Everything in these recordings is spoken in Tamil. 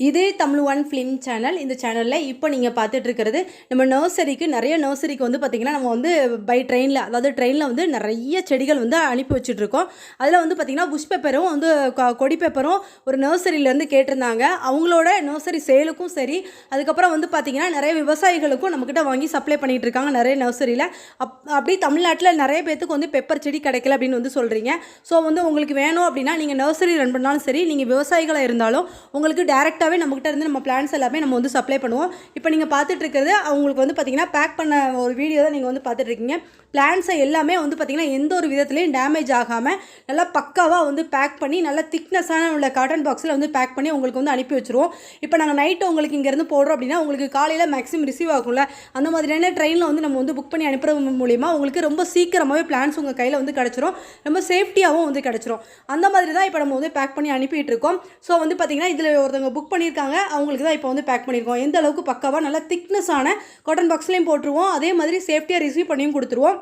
இதே தமிழ் ஒன் ஃபிலிம் சேனல் இந்த சேனலில் இப்போ நீங்கள் பார்த்துட்ருக்கிறது நம்ம நர்சரிக்கு நிறைய நர்சரிக்கு வந்து பார்த்திங்கன்னா நம்ம வந்து பை ட்ரெயினில் அதாவது ட்ரெயினில் வந்து நிறைய செடிகள் வந்து அனுப்பி வச்சுட்ருக்கோம். அதில் வந்து பார்த்திங்கன்னா புஷ் பேப்பரும் வந்து கொடி பேப்பரும் ஒரு நர்சரியிலேருந்து கேட்டிருந்தாங்க. அவங்களோட நர்சரி சேலுக்கும் சரி அதுக்கப்புறம் வந்து பார்த்திங்கன்னா நிறைய விவசாயிகளுக்கும் நம்மக்கிட்ட வாங்கி சப்ளை பண்ணிகிட்டு இருக்காங்க நிறைய நர்சரியில் அப் அப்படி தமிழ்நாட்டில் நிறைய பேத்துக்கு வந்து பெப்பர் செடி கிடைக்கல அப்படின்னு வந்து சொல்கிறீங்க ஸோ வந்து உங்களுக்கு வேணும் அப்படின்னா நீங்கள் நர்சரி ரன் பண்ணாலும் சரி நீங்கள் விவசாயிகளாக இருந்தாலும் உங்களுக்கு டேரெக்டாக ஃப்ரீயாகவே நம்மக்கிட்ட இருந்து நம்ம பிளான்ஸ் எல்லாமே நம்ம வந்து சப்ளை பண்ணுவோம். இப்போ நீங்கள் பார்த்துட்ருக்கிறது அவங்களுக்கு வந்து பார்த்தீங்கன்னா பேக் பண்ண ஒரு வீடியோ தான் நீங்கள் வந்து பார்த்துட்ருக்கீங்க பிளான்ஸை எல்லாமே வந்து பார்த்திங்கன்னா எந்த ஒரு விதத்துலையும் டேமேஜ் ஆகாமல் நல்லா பக்காவாக வந்து பேக் பண்ணி நல்லா திக்னஸான உள்ள காட்டன் பாக்ஸில் வந்து பேக் பண்ணி உங்களுக்கு வந்து அனுப்பி வச்சுருவோம். இப்போ நாங்கள் நைட்டு உங்களுக்கு இங்கேருந்து போடுறோம் அப்படின்னா உங்களுக்கு காலையில் மேக்ஸிமம் ரிசீவ் ஆகும்ல. அந்த மாதிரியான ட்ரெயினில் வந்து நம்ம வந்து புக் பண்ணி அனுப்புறது மூலிமா உங்களுக்கு ரொம்ப சீக்கிரமாகவே பிளான்ஸ் உங்கள் கையில் வந்து கிடச்சிரும். ரொம்ப சேஃப்டியாகவும் வந்து கிடச்சிரும். அந்த மாதிரி தான் இப்போ நம்ம வந்து பேக் பண்ணி அனுப்பிட்டு இருக்கோம். ஸோ வந்து பார்த்தீங்கன்னா இதில் ஒருத்தவங்க புக் பண்ணி பண்ணியிருக்காங்க. அவங்களுக்கு தான் இப்போ வந்து பேக் பண்ணியிருக்கோம். எந்த அளவுக்கு பக்காவாக நல்லா திக்னஸான காட்டன் பாக்ஸ்லேயும் போட்டுருவோம். அதே மாதிரி சேஃப்டியாக ரிசீவ் பண்ணியும் கொடுத்துருவோம்.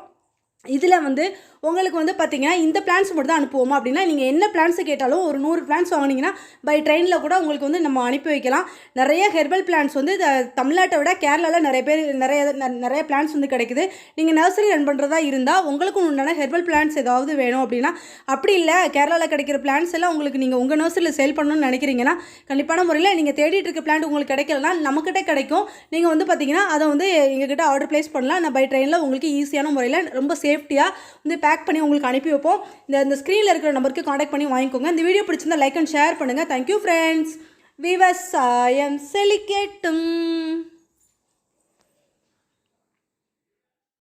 இதில் வந்து உங்களுக்கு வந்து பார்த்தீங்கன்னா இந்த பிளான்ஸ் மட்டும் தான் அனுப்புவோம்? அப்படின்னா நீங்கள் என்ன பிளான்ஸ் கேட்டாலும் ஒரு நூறு பிளான்ஸ் வாங்கினீங்கன்னா பை ட்ரெயினில் கூட உங்களுக்கு வந்து நம்ம அனுப்பி வைக்கலாம். நிறைய ஹெர்பல் பிளான்ஸ் வந்து த- தமிழ்நாட்டை விட கேரளாவில் நிறைய பேர் நிறைய நிறைய பிளான்ஸ் வந்து கிடைக்குது. நீங்கள் நர்சரி ரன் பண்ணுறதா இருந்தால் உங்களுக்கும் உண்டான ஹெர்பல் பிளான்ஸ் ஏதாவது வேணும் அப்படின்னா அப்படி இல்லை கேரளாவில் கிடைக்கிற பிளான்ஸ் எல்லாம் உங்களுக்கு நீங்கள் உங்கள் நர்சரியில் சேல் பண்ணணும்னு நினைக்கிறீங்கன்னா கண்டிப்பான முறையில் நீங்கள் தேடிட்டு இருக்க பிளான்ட் உங்களுக்கு கிடைக்கலனா நம்மக்கிட்ட கிடைக்கும். நீங்கள் வந்து பார்த்தீங்கன்னா அதை வந்து எங்ககிட்ட ஆர்டர் ப்ளேஸ் பண்ணலாம். நான் பை ட்ரெயினில் உங்களுக்கு ஈஸியான முறையில் ரொம்ப சேஃப்டியாக வந்து பேக் பண்ணி உங்களுக்கு அனுப்பி வைப்போம். இந்த இந்த ஸ்க்ரீனில் இருக்கிற நம்பருக்கு காண்டாக்ட் பண்ணி வாங்கிக்கோங்க. இந்த வீடியோ பிடிச்சிருந்தா லைக் அண்ட் ஷேர் பண்ணுங்கள் தேங்க்யூ ஃப்ரெண்ட்ஸ் விவசாயம் செழிக்கட்டும்